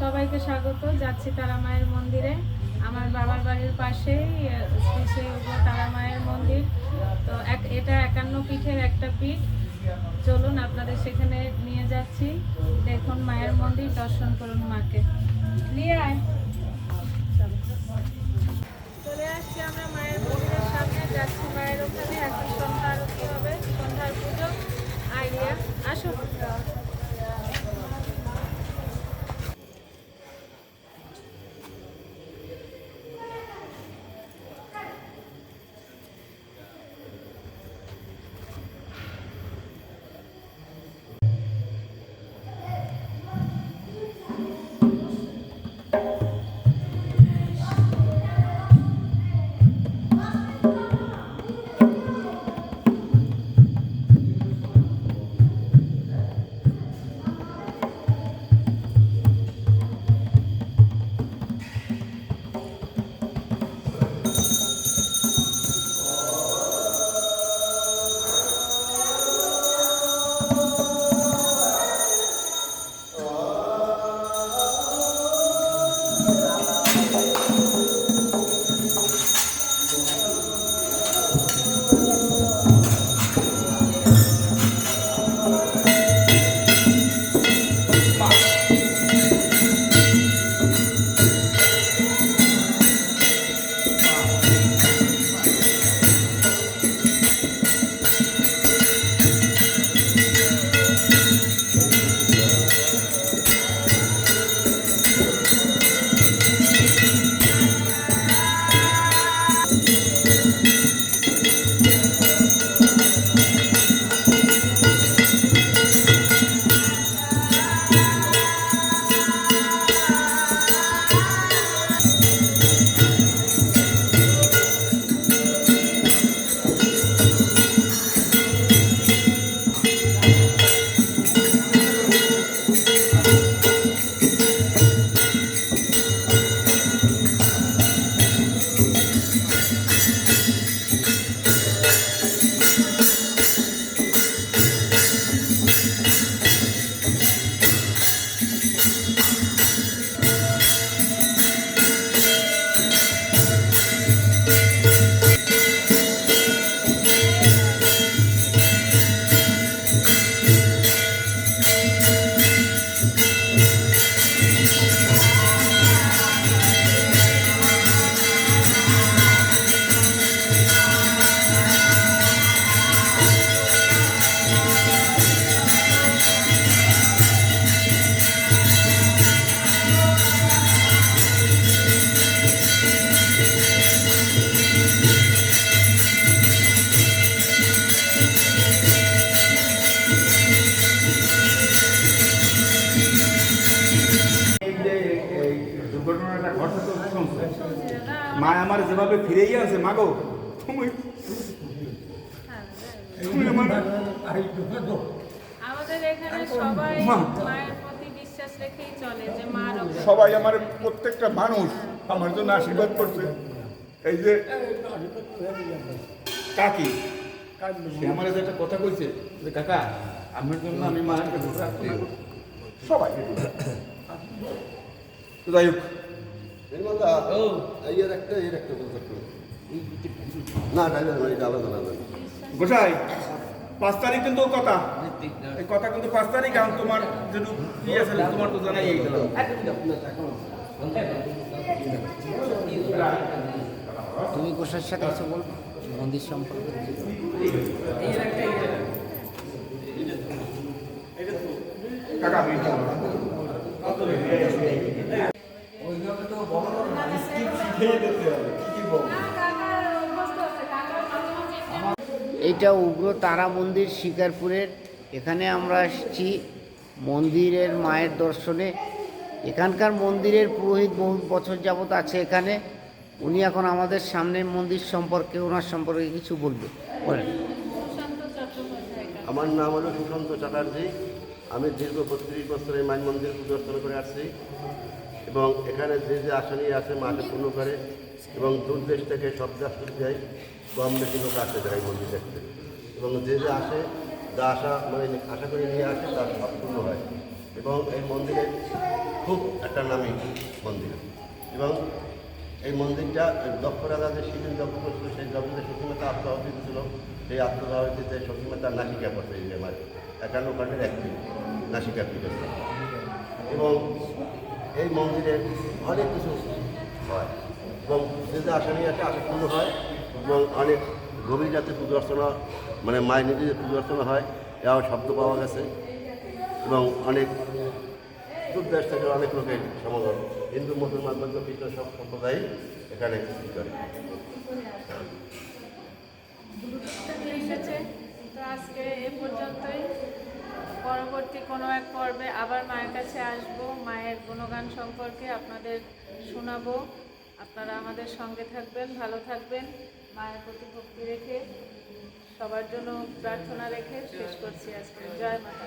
সবাইকে স্বাগত। যাচ্ছি তারা মায়ের মন্দিরে। আমার বাবার বাড়ির পাশেই শ্রী শ্রী তারা মায়ের মন্দির। তো এক, এটা একান্ন পীঠের একটা পীঠ। চলুন, আপনাদের সেখানে নিয়ে যাচ্ছি। দেখুন মায়ের মন্দির, দর্শন করুন মাকে। নিয়ে আয়। চলো। আসছি আমরা মায়ের মন্দিরের সামনে। যাচ্ছি মায়ের ওখানে। এখন সন্ধ্যা আরতি হবে। সন্ধ্যার পুজো। আইডিয়া। আসো। মা আমার যেভাবে ফিরেই আছে মা গো তুমি তুমি আমার আমাদের এখানে সবাই মা। মায়ের প্রতি বিশ্বাস রেখেই চলে যে মা সবাই আমার প্রত্যেকটা মানুষ আমার জন্য আশীর্বাদ করছে এই যে কাকি সে আমার একটা কথা কইছে যে কাকা আমার জন্য আমি মায়ের কাছে। সবাই যাই হোক নির্মলদা এর একটা এর একটা বলতে পারো। না ডাইলে না এটা আলাদা আলাদা গোসাই পাঁচ তারিখ কিন্তু কথা। এই কথা কিন্তু পাঁচ তারিখ তোমার যেটু কি আছে তোমার তো জানাই এই তুমি গোসার সাথে কিছু বলব মন্দির সম্পর্কে। কাকা এইটা উগ্র তারা মন্দির শিকারপুরের। এখানে আমরা এসেছি মন্দিরের মায়ের দর্শনে। এখানকার মন্দিরের পুরোহিত বহু বছর যাবত আছে এখানে। উনি এখন আমাদের সামনে মন্দির সম্পর্কে, ওনার সম্পর্কে কিছু বলবে। বলেন। আমার নাম হলো সুশান্ত চ্যাটার্জি। আমি দীর্ঘ বত্রিশ বছর মাইন মন্দির পুজো করে আসছি। এবং এখানে যে যে আসনই আছে মাকে পূর্ণ করে এবং দূর দেশ থেকে সব যাত্রী যায়, কম বেশি লোক আসে যায় মন্দির দেখতে। এবং যে যে আসে, যা আশা মানে আশা করে নিয়ে আসে তার সব পূর্ণ হয়। এবং এই মন্দিরে খুব একটা নামি মন্দির। এবং এই মন্দিরটা দক্ষ রাজা যে শিবির দক্ষ করছিল, সেই দক্ষতে সতীমাতা আত্মাহতি ছিল সেই আত্মদাহতিতে সতীমাতার নাসিকা পড়ছে এই আমার একান্ন কাণ্ডের একটি নাসিকা পিঠে এবং এই মন্দিরে অনেক কিছু হয়। এবং যে যে আশা নিয়ে আসে আশাপূর্ণ হয়, এবং অনেক গভীর জাতের পুজো অর্চনা মানে মায়ের নিজেদের পুজো অর্চনা হয়, এও শব্দ পাওয়া গেছে। এবং অনেক দূর দেশ থেকে অনেক লোকের সমাগম। হিন্দু, মুসলমান, বৌদ্ধ খ্রিস্ট সব সম্প্রদায় এখানে করে। আজকে এ পর্যন্তই। পরবর্তী কোনো এক পর্বে আবার মায়ের কাছে আসব। মায়ের গুণগান সম্পর্কে আপনাদের শোনাবো। আপনারা আমাদের সঙ্গে থাকবেন, ভালো থাকবেন। মায়ের প্রতি ভক্তি রেখে সবার জন্য প্রার্থনা রেখে শেষ করছি আজকে। জয় মাতা।